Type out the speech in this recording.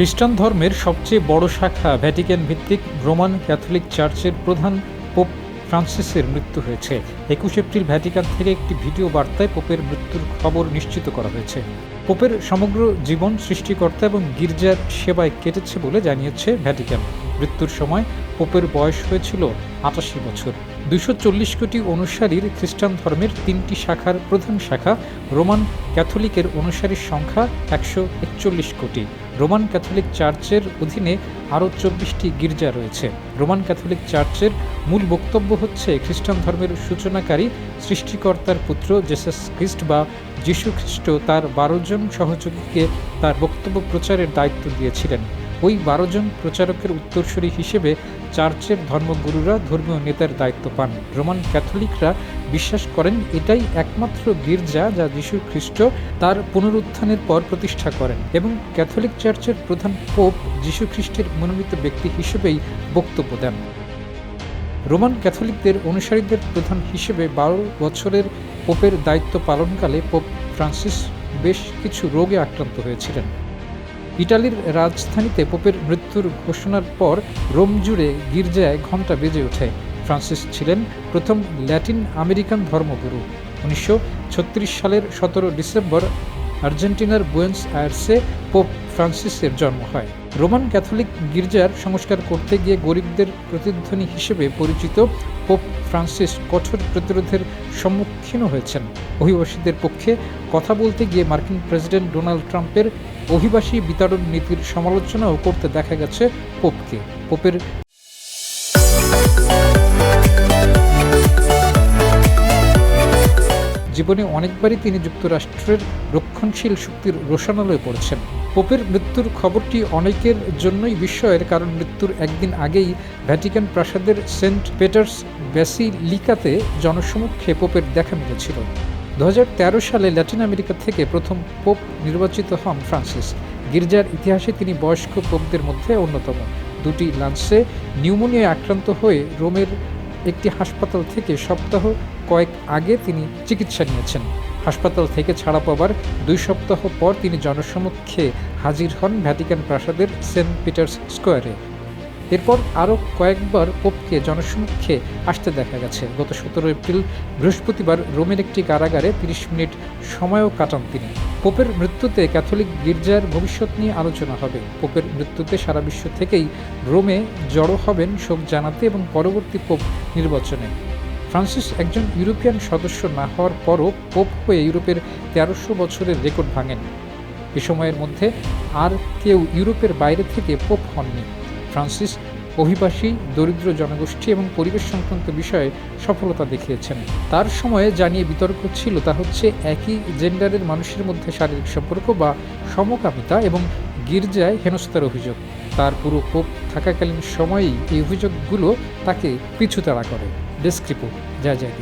খ্রিস্টান ধর্মের সবচেয়ে বড় শাখা ভ্যাটিকান ভিত্তিক রোমান ক্যাথলিক চার্চের প্রধান পোপ ফ্রান্সিসের মৃত্যু হয়েছে। একুশ এপ্রিল ভ্যাটিকান থেকে একটি ভিডিও বার্তায় পোপের মৃত্যুর খবর নিশ্চিত করা হয়েছে। পোপের সমগ্র জীবন সৃষ্টিকর্তা এবং গির্জার সেবায় কেটেছে বলে জানিয়েছে ভ্যাটিকান। মৃত্যুর সময় পোপের বয়স হয়েছিল আটাশি বছর। দুইশো চল্লিশ কোটি অনুসারীর খ্রিস্টান ধর্মের তিনটি শাখার প্রধান শাখা রোমান ক্যাথলিকের অনুসারীর সংখ্যা একশো একচল্লিশ কোটি। রোমান ক্যাথলিক চার্চের অধীনে আরও চব্বিশটি গির্জা রয়েছে। রোমান ক্যাথলিক চার্চের মূল বক্তব্য হচ্ছে খ্রিস্টান ধর্মের সূচনাকারী সৃষ্টিকর্তার পুত্র জেসাস খ্রিস্ট বা যীশু খ্রিস্ট তার বারো জন সহযোগীকে তার বক্তব্য প্রচারের দায়িত্ব দিয়েছিলেন। ওই বারো জন প্রচারকের উত্তরসূরি হিসেবে চার্চের ধর্মগুরুরা ধর্মীয় নেতার দায়িত্ব পান। রোমান ক্যাথলিকরা বিশ্বাস করেন এটাই একমাত্র গির্জা যা যীশু খ্রিস্ট তার পুনরুত্থানের পর প্রতিষ্ঠা করেন এবং ক্যাথলিক চার্চের প্রধান পোপ যীশু খ্রিস্টের মনোনীত ব্যক্তি হিসেবেই বক্তব্য দেন। রোমান ক্যাথলিকদের অনুসারীদের প্রধান হিসেবে বারো বছরের পোপের দায়িত্ব পালনকালে পোপ ফ্রান্সিস বেশ কিছু রোগে আক্রান্ত হয়েছিলেন। ইটালির রাজধানীতে পোপের মৃত্যুর ঘোষণার পর রোম জুড়ে গির্জায় ঘণ্টা বেজে ওঠে। ফ্রান্সিস ছিলেন প্রথম ল্যাটিন আমেরিকান ধর্মগুরু। উনিশশো ছত্রিশ সালের সতেরো ডিসেম্বর আর্জেন্টিনার বুয়েন্স আয়ার্সে পোপ ফ্রান্সিসের জন্ম হয়। রোমান ক্যাথলিক গির্জার সংস্কার করতে গিয়ে গরিবদের প্রতিধ্বনি হিসেবে পরিচিত পোপ ফ্রান্সিস কঠোর প্রতিরোধের সম্মুখীন হয়েছেন। অভিবাসীদের পক্ষে কথা বলতে গিয়ে মার্কিন প্রেসিডেন্ট ডোনাল্ড ট্রাম্পের অভিবাসী বিতরণ নীতির সমালোচনাও করতে দেখা গেছে পোপকে। পোপের জীবনে অনেকবারই তিনি যুক্তরাষ্ট্রের রক্ষণশীল শক্তির রোশনালয়ে পড়েছেন। পোপের মৃত্যুর খবরটি অনেকের জন্যই বিস্ময়ের, কারণ মৃত্যুর একদিন আগেই ভ্যাটিকান প্রাসাদের সেন্ট পেটার্স ব্যাসিলিকাতে জনসমক্ষে পোপের দেখা মিলেছিল। দু হাজার তেরো সালে ল্যাটিন আমেরিকা থেকে প্রথম পোপ নির্বাচিত হন ফ্রান্সিস। গির্জার ইতিহাসে তিনি বয়স্ক পোপদের মধ্যে অন্যতম। দুটি লান্সে নিউমোনিয়ায় আক্রান্ত হয়ে রোমের একটি হাসপাতাল থেকে সপ্তাহ কয়েক আগে তিনি চিকিৎসা নিয়েছেন। হাসপাতাল থেকে ছাড়া পাবার দুই সপ্তাহ পর তিনি জনসমক্ষে হাজির হন ভ্যাটিকান প্রাসাদের সেন্ট পিটার্স স্কোয়ারে। এরপর আরও কয়েকবার পোপকে জনসমক্ষে আসতে দেখা গেছে। গত সতেরো এপ্রিল বৃহস্পতিবার রোমের একটি কারাগারে তিরিশ মিনিট সময়ও কাটান তিনি। পোপের মৃত্যুতে ক্যাথলিক গির্জার ভবিষ্যৎ নিয়ে আলোচনা হবে। পোপের মৃত্যুতে সারা বিশ্ব থেকেই রোমে জড়ো হবেন শোক জানাতে এবং পরবর্তী পোপ নির্বাচনে। ফ্রান্সিস একজন ইউরোপিয়ান সদস্য না হওয়ার পরও পোপ হয়ে ইউরোপের তেরোশো বছরের রেকর্ড ভাঙেন। এ সময়ের মধ্যে আর কেউ ইউরোপের বাইরে থেকে পোপ হননি। ফ্রান্সিস, অভিবাসী, দরিদ্র জনগোষ্ঠী এবং পরিবেশ সংক্রান্ত বিষয়ে সফলতা দেখিয়েছেন। তার সময়ে জানিয়ে বিতর্ক ছিল তা হচ্ছে একই জেন্ডারের মানুষের মধ্যে শারীরিক সম্পর্ক বা সমকামিতা এবং গির্জায় হেনস্থার অভিযোগ। তার পুরো পোপ থাকাকালীন সময়েই এই অভিযোগগুলো তাকে পিছুতাড়া করে। ডেস্ক রিপোর্ট যা যায়